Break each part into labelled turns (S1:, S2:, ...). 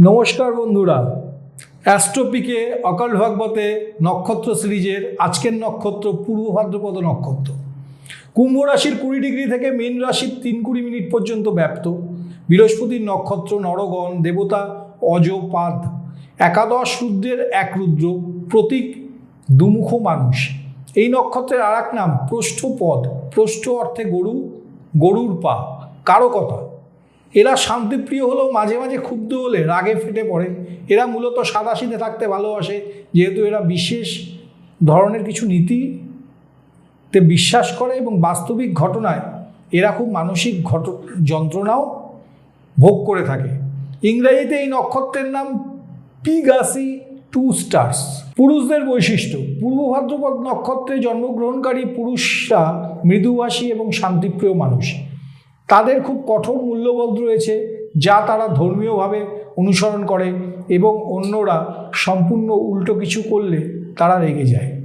S1: নমস্কার বন্ধুরা। অ্যাস্ট্রোপিকে অকাল ভাগবতে নক্ষত্র সিরিজের আজকের নক্ষত্র পূর্ব ভাদ্রপদ নক্ষত্র। কুম্ভ রাশির কুড়ি ডিগ্রি থেকে মীন রাশির তিন কুড়ি মিনিট পর্যন্ত ব্যাপ্ত। বৃহস্পতির নক্ষত্র নরগণ, দেবতা, অজপাদ। একাদশ রুদ্রের এক রুদ্র, প্রতীক দুমুখ মানুষ। এই নক্ষত্রের আর এক নাম প্রষ্ঠপদ। প্রষ্ঠ অর্থে গরু, গরুর পা। কারও কথা। এরা শান্তিপ্রিয় হলেও মাঝে মাঝে ক্ষুব্ধ হলে রাগে ফেটে পড়ে। এরা মূলত সাদাসিধে থাকতে ভালোবাসে, যেহেতু এরা বিশেষ ধরনের কিছু নীতিতে বিশ্বাস করে এবং বাস্তবিক ঘটনায় এরা খুব মানসিক ঘট, যন্ত্রণাও ভোগ করে থাকে। ইংরেজিতে এই নক্ষত্রের নাম পিগাসি টু স্টার্স। পুরুষদের বৈশিষ্ট্য, পূর্ব ভাদ্রপদ নক্ষত্রে জন্মগ্রহণকারী পুরুষরা মৃদুভাষী এবং শান্তিপ্রিয় মানুষ। তাদের খুব কঠোর মূল্যবোধ রয়েছে, যা তারা ধর্মীয়ভাবে অনুসরণ করে এবং অন্যরা সম্পূর্ণ উল্টো কিছু করলে তারা রেগে যায়।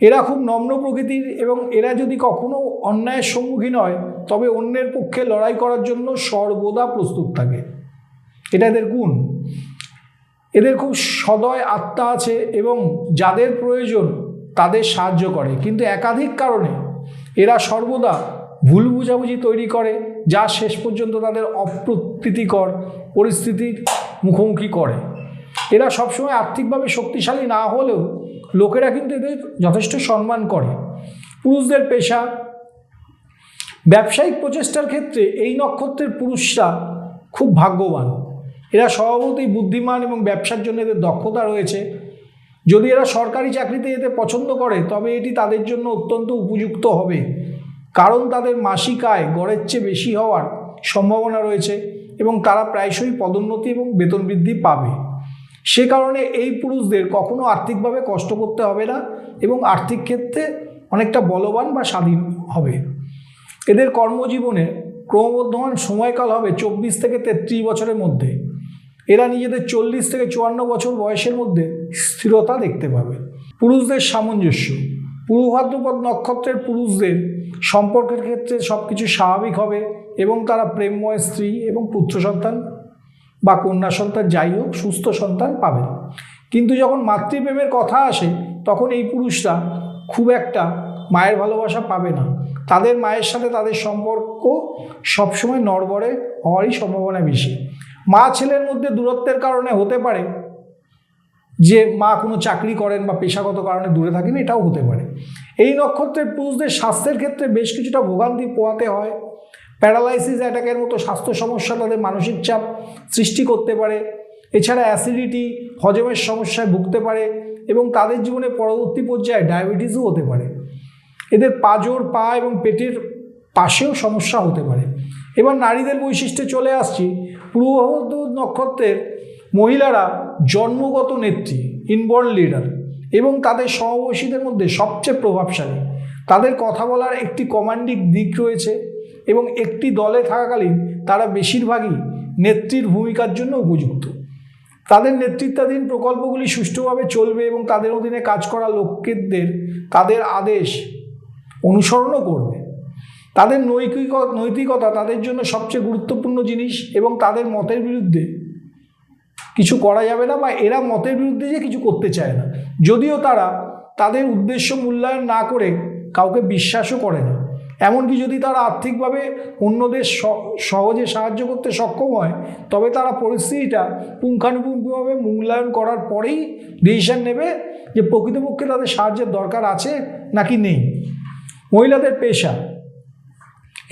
S1: এরা খুব নম্র প্রকৃতির এবং এরা যদি কখনো অন্যায়ের সম্মুখীন হয়, তবে অন্যের পক্ষে লড়াই করার জন্য সর্বদা প্রস্তুত থাকে। এটা এদের গুণ। এদের খুব সদয় আত্মা আছে এবং যাদের প্রয়োজন তাদের সাহায্য করে। কিন্তু একাধিক কারণে এরা সর্বদা ভুল বুঝাবুঝি তৈরি করে, যা শেষ পর্যন্ত তাদের অপ্রীতিকর পরিস্থিতির মুখোমুখি করে। এরা সবসময় আর্থিকভাবে শক্তিশালী না হলেও লোকেরা কিন্তু এদের যথেষ্ট সম্মান করে। পুরুষদের পেশা, ব্যবসায়িক প্রচেষ্টার ক্ষেত্রে এই নক্ষত্রের পুরুষরা খুব ভাগ্যবান। এরা স্বভাবতই বুদ্ধিমান এবং ব্যবসার জন্য এদের দক্ষতা রয়েছে। যদি এরা সরকারি চাকরিতে যেতে পছন্দ করে, তবে এটি তাদের জন্য অত্যন্ত উপযুক্ত হবে। কারণ তাদের মাসিক আয় গড়ের চেয়ে বেশি হওয়ার সম্ভাবনা রয়েছে এবং তারা প্রায়শই পদোন্নতি এবং বেতন বৃদ্ধি পাবে। সে কারণে এই পুরুষদের কখনো আর্থিকভাবে কষ্ট করতে হবে না এবং আর্থিক ক্ষেত্রে অনেকটা বলবান বা স্বাধীন হবে। এদের কর্মজীবনে ক্রমবর্ধমান সময়কাল হবে চব্বিশ থেকে তেত্রিশ বছরের মধ্যে। এরা নিজেদের চল্লিশ থেকে চুয়ান্ন বছর বয়সের মধ্যে স্থিরতা দেখতে পাবে। পুরুষদের সামঞ্জস্য। পূর্ব নক্ষত্রের পুরুষদের সম্পর্কের ক্ষেত্রে সব কিছু স্বাভাবিক হবে এবং তারা প্রেমময় স্ত্রী এবং পুত্র সন্তান বা কন্যা সন্তান, যাই হোক, সুস্থ সন্তান পাবেন। কিন্তু যখন মাতৃপ্রেমের কথা আসে, তখন এই পুরুষরা খুব একটা মায়ের ভালোবাসা পাবে না। তাদের মায়ের সাথে তাদের সম্পর্ক সবসময় নড়বড়ে হওয়ারই সম্ভাবনা বেশি। মা ছেলের মধ্যে দূরত্বের কারণে হতে পারে যে মা কোনো চাকরি করেন বা পেশাগত কারণে দূরে থাকেন, এটাও হতে পারে। এই নক্ষত্রের পুরুষদের স্বাস্থ্যের ক্ষেত্রে বেশ কিছুটা ভোগান্তি পোয়াতে হয়। প্যারালাইসিস অ্যাটাকের মতো স্বাস্থ্য সমস্যা তাদের মানসিক চাপ সৃষ্টি করতে পারে। এছাড়া অ্যাসিডিটি, হজমের সমস্যায় ভুগতে পারে এবং তাদের জীবনে পরবর্তী পর্যায়ে ডায়াবেটিসও হতে পারে। এদের পাজর, পা এবং পেটের পাশেও সমস্যা হতে পারে। এবার নারীদের বৈশিষ্ট্যে চলে আসছি। পূর্বভারত নক্ষত্রের মহিলারা জন্মগত নেত্রী ইনবর্ন লিডার এবং তাদের সমবয়সীদের মধ্যে সবচেয়ে প্রভাবশালী। তাদের কথা বলার একটি কমান্ডিং দিক রয়েছে এবং একটি দলে থাকাকালীন তারা বেশিরভাগই নেত্রীর ভূমিকার জন্য উপযুক্ত। তাদের নেতৃত্বাধীন প্রকল্পগুলি সুষ্ঠুভাবে চলবে এবং তাদের অধীনে কাজ করা লোকেদের তাদের আদেশ অনুসরণও করবে। তাদের নৈতিক নৈতিকতা তাদের জন্য সবচেয়ে গুরুত্বপূর্ণ জিনিস এবং তাদের মতের বিরুদ্ধে কিছু করা যাবে না বা এরা মতের বিরুদ্ধে যে কিছু করতে চায় না। যদিও তারা তাদের উদ্দেশ্য মূল্যায়ন না করে কাউকে বিশ্বাসও করে না। এমনকি যদি তারা আর্থিকভাবে অন্যদের সহজে সাহায্য করতে সক্ষম হয়, তবে তারা পরিস্থিতিটা পুঙ্খানুপুঙ্খভাবে মূল্যায়ন করার পরেই ডিসিশন নেবে যে প্রকৃতপক্ষে তাদের সাহায্যের দরকার আছে নাকি নেই। মহিলাদের পেশা।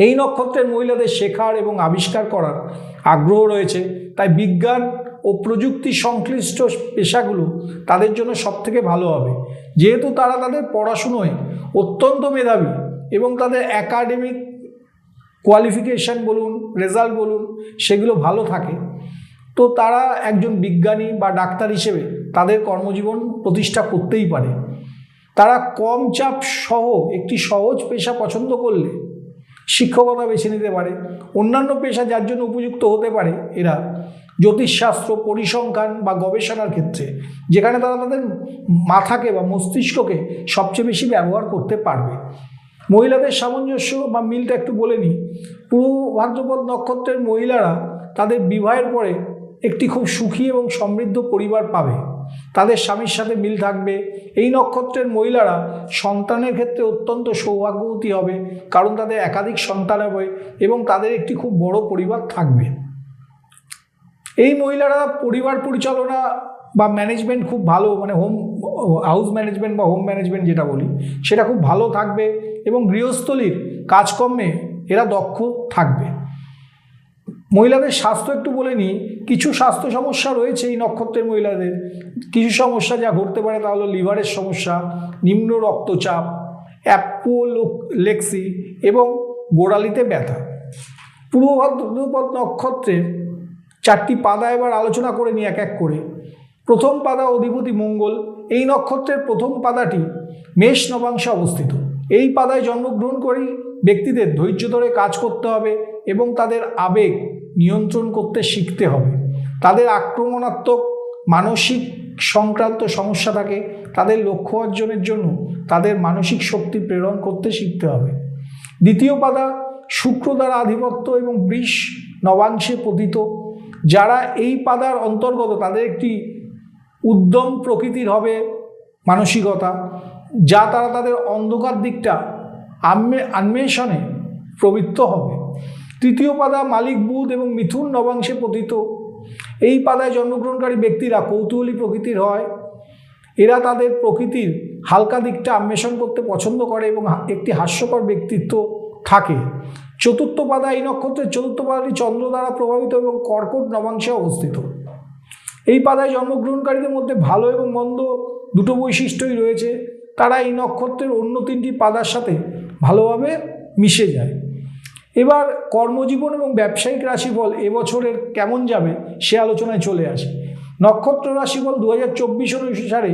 S1: এই নক্ষত্রের মহিলাদের শেখার এবং আবিষ্কার করার আগ্রহ রয়েছে। তাই বিজ্ঞান ও প্রযুক্তি সংশ্লিষ্ট পেশাগুলো তাদের জন্য সবথেকে ভালো হবে। যেহেতু তারা তাদের পড়াশুনোয় অত্যন্ত মেধাবী এবং তাদের একাডেমিক কোয়ালিফিকেশান বলুন রেজাল্ট বলুন, সেগুলো ভালো থাকে। তো তারা একজন বিজ্ঞানী বা ডাক্তার হিসেবে তাদের কর্মজীবন প্রতিষ্ঠা করতেই পারে। তারা কম চাপ সহ একটি সহজ পেশা পছন্দ করলে শিক্ষকতা বেছে নিতে পারে। অন্যান্য পেশা যার জন্য উপযুক্ত হতে পারে এরা। জ্যোতিষশাস্ত্র পরিসংখ্যান বা গবেষণার ক্ষেত্রে, যেখানে তারা তাদের মাথাকে বা মস্তিষ্ককে সবচেয়ে বেশি ব্যবহার করতে পারবে। মহিলাদের সামঞ্জস্য বা মিলটা একটু বলে নিই। পূর্ব ভাদ্রপদ নক্ষত্রের মহিলারা তাদের বিবাহের পরে একটি খুব সুখী এবং সমৃদ্ধ পরিবার পাবে। তাদের স্বামীর সাথে মিল থাকবে। এই নক্ষত্রের মহিলারা সন্তানের ক্ষেত্রে অত্যন্ত সৌভাগ্যবতী হবে, কারণ তাদের একাধিক সন্তান হবে এবং তাদের একটি খুব বড় পরিবার থাকবে। এই মহিলারা পরিবার পরিচালনা বা ম্যানেজমেন্ট খুব ভালো মানে হোম হাউস ম্যানেজমেন্ট বা হোম ম্যানেজমেন্ট যেটা বলি, সেটা খুব ভালো থাকবে এবং গৃহস্থলীর কাজকর্মে এরা দক্ষ থাকবে। মহিলাদের স্বাস্থ্য একটু বলে নিই, কিছু স্বাস্থ্য সমস্যা রয়েছে এই নক্ষত্রের মহিলাদের। কিছু সমস্যা যা ঘটতে পারে তা হলো লিভারের সমস্যা, নিম্ন রক্তচাপ, অ্যাপোলেক্সি এবং গোড়ালিতে ব্যথা। পূর্ব ভাদ্রপদ নক্ষত্রের চারটি পাদা এবার আলোচনা করে নিই এক এক করে। প্রথম পাদা অধিপতি মঙ্গল, এই নক্ষত্রের প্রথম পাদাটি মেষ নবাংশে অবস্থিত। এই পাদায় জন্মগ্রহণ করেই ব্যক্তিদের ধৈর্য ধরে কাজ করতে হবে এবং তাদের আবেগ নিয়ন্ত্রণ করতে শিখতে হবে। তাদের আক্রমণাত্মক, মানসিক সংক্রান্ত সমস্যা থাকে, তাদের লক্ষ্য অর্জনের জন্য তাদের মানসিক শক্তি প্রেরণ করতে শিখতে হবে। দ্বিতীয় পাদা শুক্র দ্বারা আধিপত্য এবং বৃষ নবাংশে পতিত। যারা এই পাদার অন্তর্গত, তাদের একটি উদ্যম প্রকৃতির হবে মানসিকতা, যা তারা তাদের অন্ধকার দিকটা আন্মে, আন্বেষণে প্রবৃত্ত হবে। তৃতীয় পাদা মালিক বুধ এবং মিথুন নবাংশে পতিত। এই পাদায় জন্মগ্রহণকারী ব্যক্তিরা কৌতূহলী প্রকৃতির হয়। এরা তাদের প্রকৃতির হালকা দিকটা আন্বেষণ করতে পছন্দ করে এবং একটি হাস্যকর ব্যক্তিত্ব। থাকে। চতুর্থ পাদা এই নক্ষত্রের চতুর্থ পাদাটি চন্দ্র দ্বারা প্রভাবিত এবং কর্কট নবাংশে অবস্থিত। এই পাদায় জন্মগ্রহণকারীদের মধ্যে ভালো এবং মন্দ দুটো বৈশিষ্ট্যই রয়েছে। তারা এই নক্ষত্রের অন্য তিনটি পাদার সাথে ভালোভাবে মিশে যায়। এবার কর্মজীবন এবং ব্যবসায়িক রাশিফল এবছরের কেমন যাবে সে আলোচনায় চলে আসে। নক্ষত্র রাশিফল দু হাজার চব্বিশ অনুসারে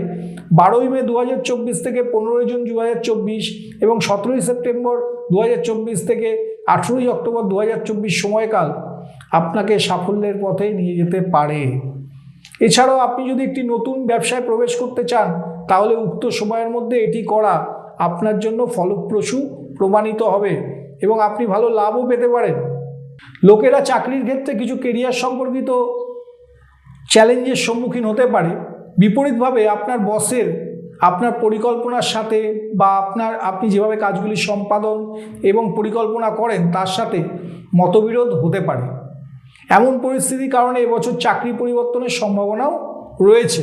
S1: বারোই মে দু হাজার চব্বিশ থেকে পনেরোই জুন দু হাজার চব্বিশ এবং সতেরোই সেপ্টেম্বর দু হাজার চব্বিশ থেকে আঠেরোই অক্টোবর দু হাজার চব্বিশ সময়কাল আপনাকে সাফল্যের পথে নিয়ে যেতে পারে। এছাড়াও আপনি যদি একটি নতুন ব্যবসায় প্রবেশ করতে চান, তাহলে উক্ত সময়ের মধ্যে এটি করা আপনার জন্য ফলপ্রসূ প্রমাণিত হবে এবং আপনি ভালো লাভও পেতে পারেন। লোকেরা চাকরির ক্ষেত্রে কিছু কেরিয়ার সম্পর্কিত চ্যালেঞ্জের সম্মুখীন হতে পারে। বিপরীতভাবে আপনার বসের, আপনার পরিকল্পনার সাথে বা আপনার, আপনি যেভাবে কাজগুলি সম্পাদন এবং পরিকল্পনা করেন তার সাথে মতবিরোধ হতে পারে। এমন পরিস্থিতির কারণে এবছর চাকরি পরিবর্তনের সম্ভাবনাও রয়েছে।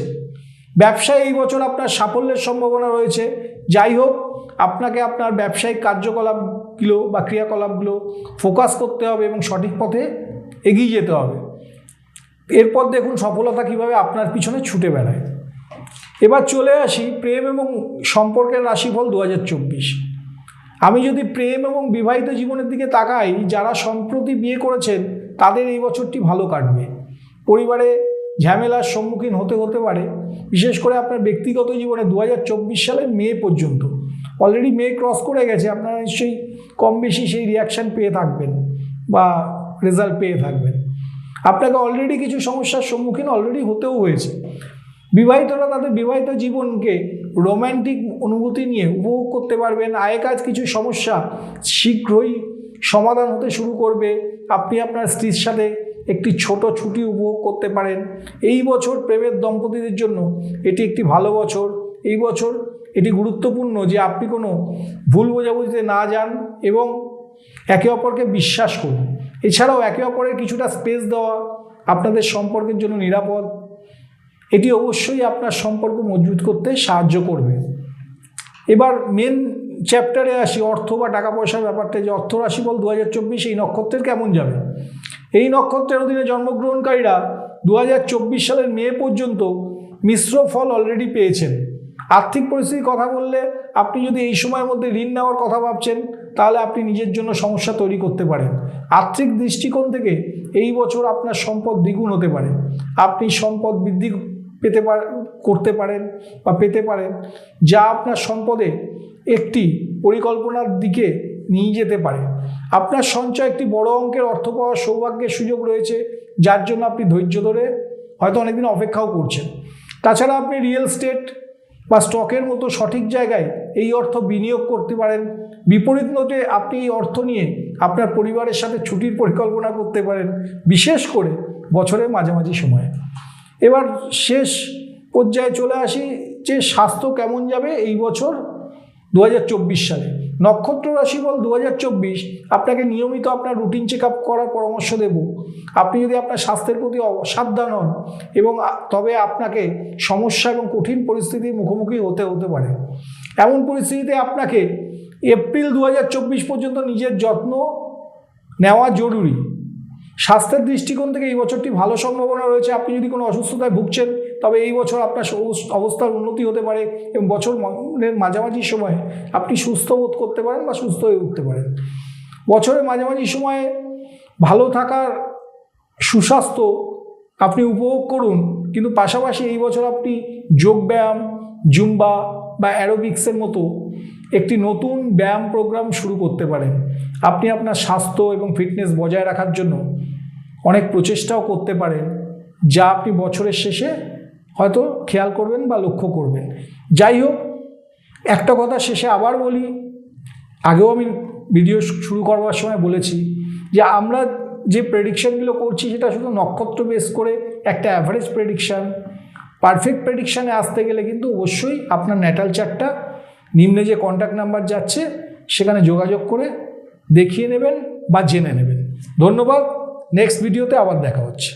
S1: ব্যবসায় এই বছর আপনার সাফল্যের সম্ভাবনা রয়েছে। যাই হোক, আপনাকে আপনার ব্যবসায়িক কার্যকলাপগুলো বা ক্রিয়াকলাপগুলো ফোকাস করতে হবে এবং সঠিক পথে এগিয়ে যেতে হবে। এরপর দেখুন সফলতা কীভাবে আপনার পিছনে ছুটে বেড়ায়। এবার চলে আসি প্রেম এবং সম্পর্কের রাশিফল দু হাজার চব্বিশ। আমি যদি প্রেম এবং বিবাহিত জীবনের দিকে তাকাই, যারা সম্প্রতি বিয়ে করেছেন, তাদের এই বছরটি ভালো কাটবে। পরিবারে ঝামেলার সম্মুখীন হতে হতে পারে। বিশেষ করে আপনার ব্যক্তিগত জীবনে দু সালের মে পর্যন্ত। অলরেডি মে ক্রস করে গেছে, আপনারা নিশ্চয়ই কম বেশি সেই রিয়াকশান পেয়ে থাকবেন বা রেজাল্ট পেয়ে থাকবেন। আপনাকে অলরেডি কিছু সমস্যার সম্মুখীন অলরেডি হতেও হয়েছে। বিবাহিতরা তাদের বিবাহিত জীবনকে রোম্যান্টিক অনুভূতি নিয়ে উপভোগ করতে পারবেন আয় কাজ কিছু সমস্যা শীঘ্রই সমাধান হতে শুরু করবে। আপনি আপনার স্ত্রীর সাথে একটি ছোট ছুটি উপভোগ করতে পারেন। এই বছর প্রেমের দম্পতিদের জন্য এটি একটি ভালো বছর। এই বছর এটি গুরুত্বপূর্ণ যে আপনি কোনো ভুল বোঝাবুঝিতে না যান এবং একে অপরকে বিশ্বাস করুন। এছাড়াও একে অপরের কিছুটা স্পেস দেওয়া আপনাদের সম্পর্কের জন্য নিরাপদ। এটি অবশ্যই আপনার সম্পর্ক মজবুত করতে সাহায্য করবে। এবার মেন চ্যাপ্টারে আসি, অর্থ বা টাকা পয়সার ব্যাপারটা। যে অর্থ রাশি বল দু হাজার এই নক্ষত্রের কেমন যাবে? এই নক্ষত্রের অধীনে জন্মগ্রহণকারীরা দু হাজার চব্বিশ সালের মে পর্যন্ত মিশ্র ফল অলরেডি পেয়েছেন। আর্থিক পরিস্থিতির কথা বললে আপনি যদি এই সময়ের মধ্যে ঋণ নেওয়ার কথা ভাবছেন, তাহলে আপনি নিজের জন্য সমস্যা তৈরি করতে পারেন। আর্থিক দৃষ্টিকোণ থেকে এই বছর আপনার সম্পদ দ্বিগুণ হতে পারে। আপনি সম্পদ বৃদ্ধি পেতে পার, করতে পারেন বা পেতে পারেন, যা আপনার সম্পদে একটি পরিকল্পনার দিকে নিয়ে যেতে পারে। আপনার সঞ্চয় একটি বড় অঙ্কের অর্থ পাওয়ার সৌভাগ্যের সুযোগ রয়েছে, যার জন্য আপনি ধৈর্য ধরে হয়তো অনেকদিন অপেক্ষাও করছেন। তাছাড়া আপনি রিয়েল স্টেট বা স্টকের মতো সঠিক জায়গায় এই অর্থ বিনিয়োগ করতে পারেন। বিপরীত নোটে আপনি এই অর্থ নিয়ে আপনার পরিবারের সাথে ছুটির পরিকল্পনা করতে পারেন, বিশেষ করে বছরের মাঝামাঝি সময়ে। এবার শেষ পর্যায়ে চলে আসি যে স্বাস্থ্য কেমন যাবে এই বছর দু হাজার চব্বিশ সালে। নক্ষত্র রাশি বল দু আপনাকে নিয়মিত আপনার রুটিন চেক আপ করার পরামর্শ দেব। আপনি যদি আপনার স্বাস্থ্যের প্রতি অসাবধান হন এবং তবে আপনাকে সমস্যা এবং কঠিন পরিস্থিতির মুখোমুখি হতে হতে পারে। এমন পরিস্থিতিতে আপনাকে এপ্রিল দু হাজার চব্বিশ পর্যন্ত নিজের যত্ন নেওয়া জরুরি। স্বাস্থ্যের দৃষ্টিকোণ থেকে এই বছরটি ভালো সম্ভাবনা রয়েছে। আপনি যদি কোনো অসুস্থতায় ভুগছেন তবে এই বছর আপনার অবস্থার উন্নতি হতে পারে এবং বছর মাঝামাঝি সময়ে আপনি সুস্থ বোধ করতে পারেন বা সুস্থ হয়ে উঠতে পারেন। বছরের মাঝামাঝি সময়ে ভালো থাকার সুস্বাস্থ্য আপনি উপভোগ করুন, কিন্তু পাশাপাশি এই বছর আপনি যোগব্যায়াম, জুম্বা বা অ্যারোবিক্সের মতো একটি নতুন ব্যায়াম প্রোগ্রাম শুরু করতে পারেন। আপনি আপনার স্বাস্থ্য এবং ফিটনেস বজায় রাখার জন্য অনেক প্রচেষ্টাও করতে পারেন, যা আপনি বছরের শেষে হয়তো খেয়াল করবেন বা লক্ষ্য করবেন। যাই হোক, একটা কথা শেষে আবার বলি। আগেও আমি ভিডিও শুরু করবার সময় বলেছি যে আমরা যে প্রেডিকশনগুলো করছি সেটা শুধু নক্ষত্র বেস করে একটা অ্যাভারেজ প্রেডিকশান পারফেক্ট প্রেডিকশানে আসতে গেলে কিন্তু অবশ্যই আপনার ন্যাটাল চার্টটা নিম্নে যে কন্ট্যাক্ট নাম্বার যাচ্ছে সেখানে যোগাযোগ করে দেখিয়ে নেবেন বা জেনে নেবেন। ধন্যবাদ নেক্সট ভিডিওতে আবার দেখা হচ্ছে।